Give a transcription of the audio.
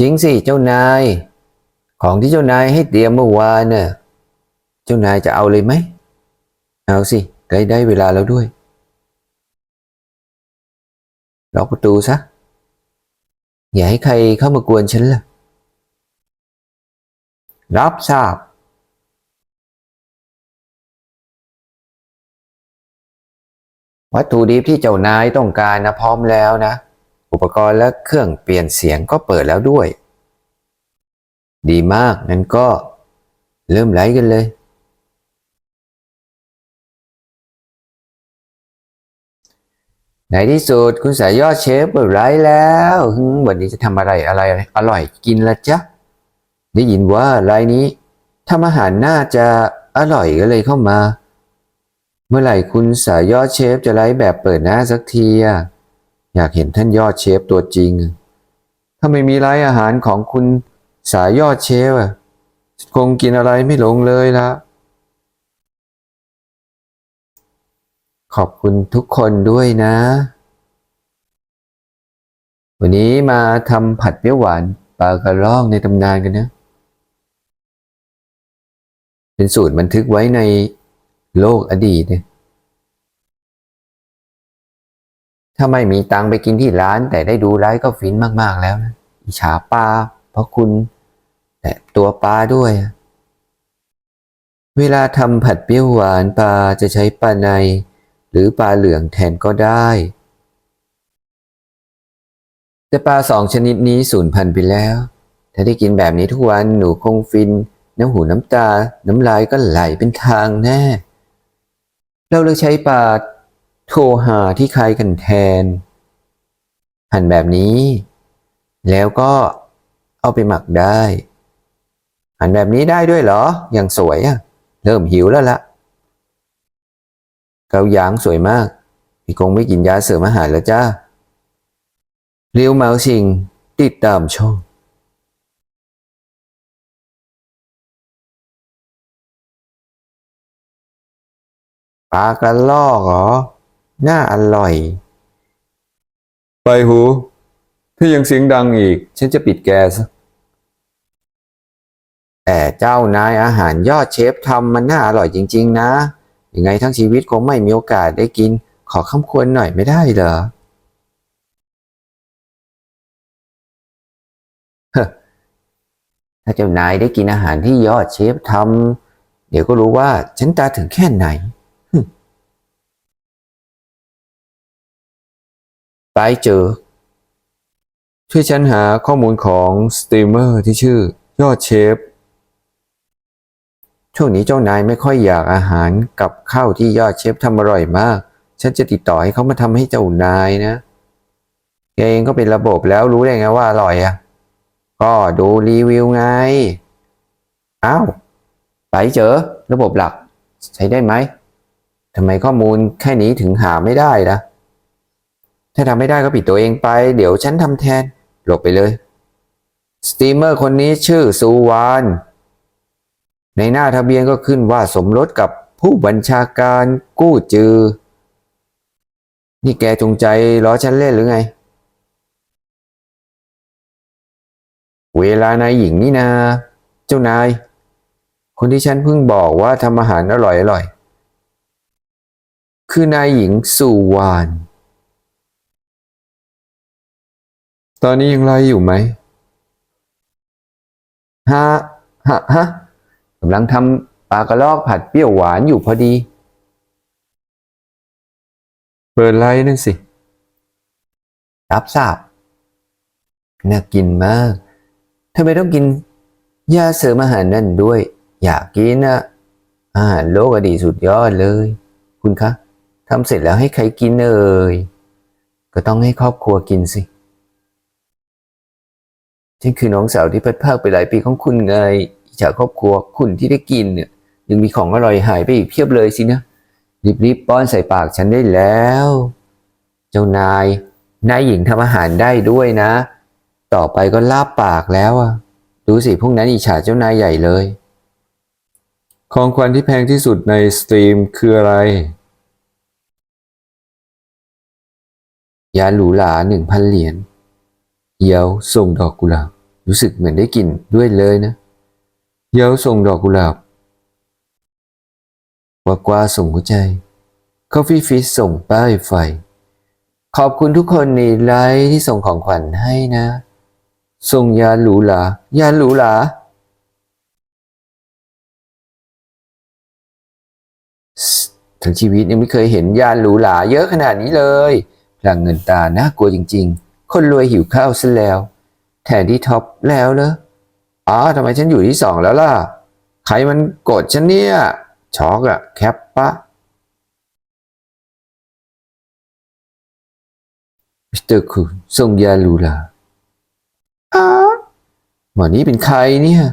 จริงสิเจ้านาย ของที่เจ้านายให้เตรียมเมื่อวานเน่ะเจ้านายจะเอาเลยไหม เอาสิใกล้ได้เวลาแล้วด้วยล็อกประตูซะ อย่าให้ใครเข้ามากวนฉันล่ะ รับทราบวัตถุดิบที่เจ้านายต้องการนะพร้อมแล้วนะ อุปกรณ์และเครื่องเปลี่ยนเสียงก็เปิดแล้วด้วย ดีมากงั้นก็เริ่มไลฟ์กันเลย ในที่สุดคุณสายยอดเชฟเปิดไลฟ์แล้ววันนี้จะทำอะไรอะไรอร่อยกินละจ๊ะ ได้ยินว่าไลฟ์นี้ทำอาหารน่าจะอร่อยก็เลยเข้ามา เมื่อไหร่คุณสายยอดเชฟจะไลฟ์แบบเปิดหน้าสักทีอะ อยากเห็นท่านยอดเชฟตัวจริง ถ้าไม่มีไลฟ์อาหารของคุณสายยอดเชฟอะคงกินอะไรไม่ลงเลยละขอบคุณทุกคนด้วยนะ วันนี้มาทำผัดเปรี้ยวหวานปลากระรอกในตำนานกันนะ เป็นสูตรบันทึกไว้ในโลกอดีตเนี่ย ถ้าไม่มีตังไปกินที่ร้าน แต่ได้ดูไลฟ์ก็ฟินมากๆแล้วนะอิจฉาปลาเพราะคุณแต่ตัวปลาด้วย เวลาทำผัดเปรี้ยวหวานปลาจะใช้ปลาใน หรือปลาเหลืองแทนก็ได้แต่ปลาสองชนิดนี้สูญพันธุ์ไปแล้ว ถ้าได้กินแบบนี้ทุกวันหนูคงฟิน น้ำหูน้ำตา น้ำลายก็ไหลเป็นทางแน่ เราเลยใช้ปลา โทรหาที่ใคล้ายกันแทน หั่นแบบนี้ แล้วก็เอาไปหมักได้ หั่นแบบนี้ได้ด้วยเหรอ อย่างสวยอะเริ่มหิวแล้วละเกาหยางสวยมาก พี่คงไม่กินยาเสริมอาหารแล้วจ้าเรียวเมาชิง ติดตามช่องปลากระลอกเหรอ น่าอร่อย ไปหูถ้ายังเสียงดังอีก ฉันจะปิดแกซะแต่เจ้านายอาหารยอดเชฟทำมันน่าอร่อยจริง ๆ นะ ยังไงทั้งชีวิตคงไม่มีโอกาสได้กิน ขอคำควรหน่อยไม่ได้เหรอเฮ้อถ้าเจ้านายได้กินอาหารที่ยอดเชฟทำเดี๋ยวก็รู้ว่าฉันตาถึงแค่ไหน ไปเจอ ช่วยฉันหาข้อมูลของสตรีมเมอร์ที่ชื่อยอดเชฟ ช่วงนี้เจ้านายไม่ค่อยอยากอาหารกับข้าวที่ยอดเชฟทำอร่อยมาก ฉันจะติดต่อให้เขามาทำให้เจ้านายนะแกเองก็เป็นระบบแล้วรู้ได้ไงว่าอร่อยอะ ก็ดูรีวิวไง อ้าวไปเจอ ระบบหลัก ใช้ได้ไหมทำไมข้อมูลแค่นี้ถึงหาไม่ได้ล่ะ ถ้าทำไม่ได้ก็ปิดตัวเองไป เดี๋ยวฉันทำแทน หลบไปเลย สตรีมเมอร์คนนี้ชื่อซูวาน ในหน้าทะเบียนก็ขึ้นว่าสมรสกับผู้บัญชาการกู้จือ นี่แกจงใจล้อฉันเล่นหรือไง เวลานายหญิงนี่นา เจ้านาย คนที่ฉันเพิ่งบอกว่าทำอาหารอร่อยอร่อย คือนายหญิงสุวรรณ ตอนนี้ยังไลฟ์อยู่ไหมฮะฮะฮะกำลังทำปลากระลอกผัดเปรี้ยวหวานอยู่พอดี เปิดไลฟ์นั่นสิ รับทราบน่ากินมากทำไมต้องกินยาเสริมอาหารนั่นด้วย อยากกินอะอาหารโลกอดีตสุดยอดเลย คุณคะทำเสร็จแล้วให้ใครกินเอ่ยก็ต้องให้ครอบครัวกินสิ ฉันคือน้องสาวที่พัดภาคไปหลายปีของคุณไงจฉาครอบครัวคุณที่ได้กินเนี่ยยังมีของอร่อยหายไปอีกเพียบเลยสินะรีบๆป้อนใส่ปากฉันได้แล้ว เจ้านายนายหญิงทำอาหารได้ด้วยนะ ต่อไปก็ลาบปากแล้วอะดูสิพวกนั้นอิจฉาเจ้านายใหญ่เลย ของขวัญที่แพงที่สุดในสตรีมคืออะไรยาหรูหราหนึ่งพันเหรียญ เยียวส่งดอกกุหลาบ รู้สึกเหมือนได้กลิ่นด้วยเลยนะ เยาส่งดอกกุหลาบกวากว่าส่งหัวใจ c o f ฟ e e Fish ส่งป้ายไฟ ขอบคุณทุกคนในไลฟ์ที่ส่งของขวัญให้นะ ส่งยาหรูหรายาหรูหราสทั้งชีวิตยังไม่เคยเห็นยาหรูหราเยอะขนาดนี้เลยพลังเงินตาน่ากลัวจริง ๆ คนรวยหิวข้าวซะแล้ว แทนที่ท็อปแล้วเหรออ๋อทำไมฉันอยู่ที่สองแล้วล่ะ ใครมันกดฉันเนี่ยช็อกอะแคปปะมิสเตอร์คุณส่งยาลูลาอ๋อหมอนี้เป็นใครเนี่ย